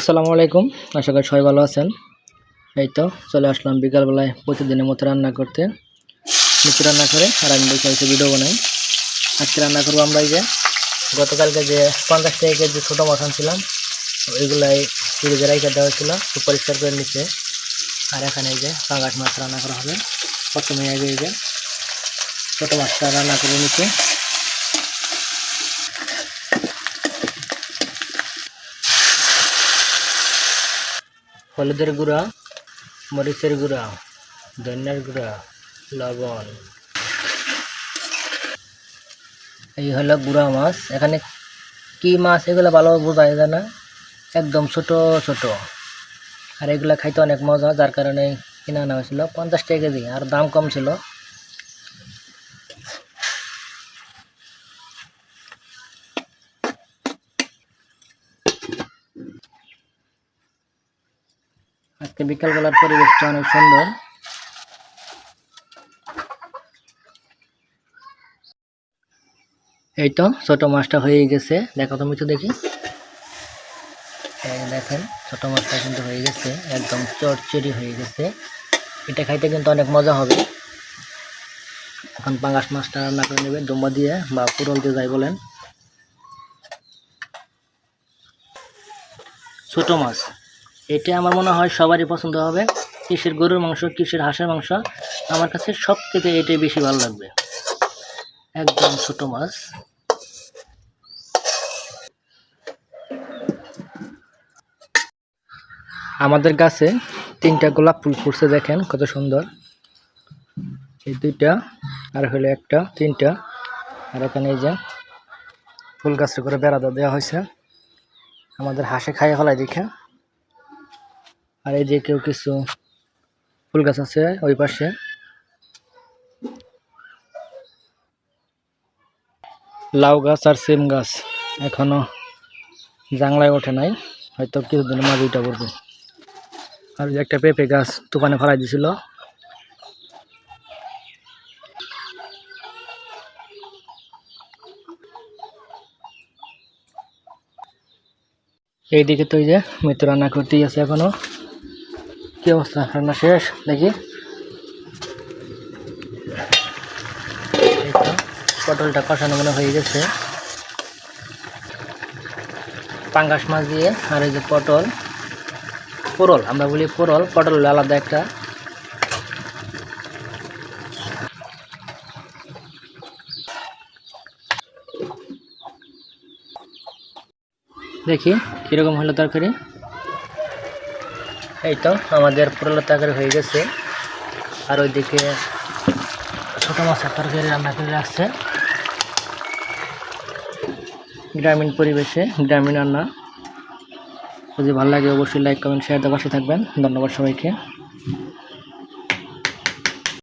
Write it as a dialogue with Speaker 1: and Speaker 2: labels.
Speaker 1: আসসালামু আলাইকুম। আশা করি সবাই ভালো আছেন। এই তো চলে আসলাম বিকালবেলায় প্রতিদিনের মতো রান্না করতে। নিচে রান্না করে, আর আমি বসে ভিডিও বানাই। আজকে রান্না করব আমরা এই যে, গতকালকে যে পঞ্চাশ টাকা কেজি ছোটো মাছ আনছিলাম, ওইগুলাই ফ্রিজে রেখে দেওয়া ছিল একটু পরিষ্কার করে নিচ্ছে। আর এখানে এই যে পাঙ্গাস মাছ রান্না করা হবে। প্রথমে আগে এই যে ছোটো মাছটা রান্না করে নিচ্ছে। হলুদের গুঁড়া, মরিচের গুঁড়া, ধনিয়ার গুঁড়া, লবণ। এই হলো গুঁড়া মাছ। এখানে কি মাছ এগুলো ভালো বোঝা যায় না একদম ছোট ছোট। আর এগুলো খাইতে অনেক মজা, যার কারণে কিনা আনা হয়েছিল। পঞ্চাশ টাকা কেজি, আর দাম কম ছিল। আজকে বিকালবেলার পরিবেশটা অনেক সুন্দর। এই তো, ছোট মাছটা হয়ে গেছে। দেখো তুমি তো দেখি। দেখেন, ছোট মাছটা কিন্তু হয়ে গেছে, একদম চটচড়ি হয়ে গেছে। এটা খাইতে কিন্তু অনেক মজা হবে। এখন পাঙ্গাস মাছটা রান্না করে নেবে, ডুম্বা দিয়ে বা পুরল দিয়ে যাই বলেন। ছোট মাছ। এটা আমার মনে হয় সবারই পছন্দ হবে। কিসের গরুর মাংস, কিসের হাঁসের মাংস, আমার কাছে সব থেকে এটাই বেশি ভালো লাগবে। একদম ছোট মাছ। আমাদের গাছে তিনটা গোলাপ ফুল ফুটছে, দেখেন কত সুন্দর। এই দুইটা, আর হলো একটা, তিনটা। আর এখানে এই যে ফুল গাছে করে বেড়া দেওয়া হয়েছে। আমাদের হাঁসে খাইয়ে ফেলায় দেখে। আর এই যে কেউ কিছু ফুল গাছ আছে ওই পাশে। লাউ গাছ আর সিম গাছ এখনও জাংলায় ওঠে নাই, হয়তো কিছুদিনের মাঝে উঠে পড়বে। আর যে একটা পেঁপে গাছ তুফানে ফেলাই দিছিল। এইদিকে তো এই যে মৃত্যু রান্না করতেই আছে এখনও। কি অবস্থা? রান্না শেষ দেখি পটলটা কষানো মনে হয়ে গেছে। পাঙ্গাস মাছ দিয়ে আর এই যে পটল, পোরল, আমরা বলি পোরল, পটল আলাদা একটা। দেখি কীরকম হলো তরকারি। এই তো, আমাদের পুরোলো তরকারি হয়ে গেছে। আর ওইদিকে ছোটো মাছের তরকারি রান্না করে রাখছে। গ্রামীণ পরিবেশে, গ্রামীণ রান্না। যদি ভালো লাগে, অবশ্যই লাইক কমেন্ট শেয়ার দেওয়ার পাশে থাকবেন। ধন্যবাদ সবাইকে।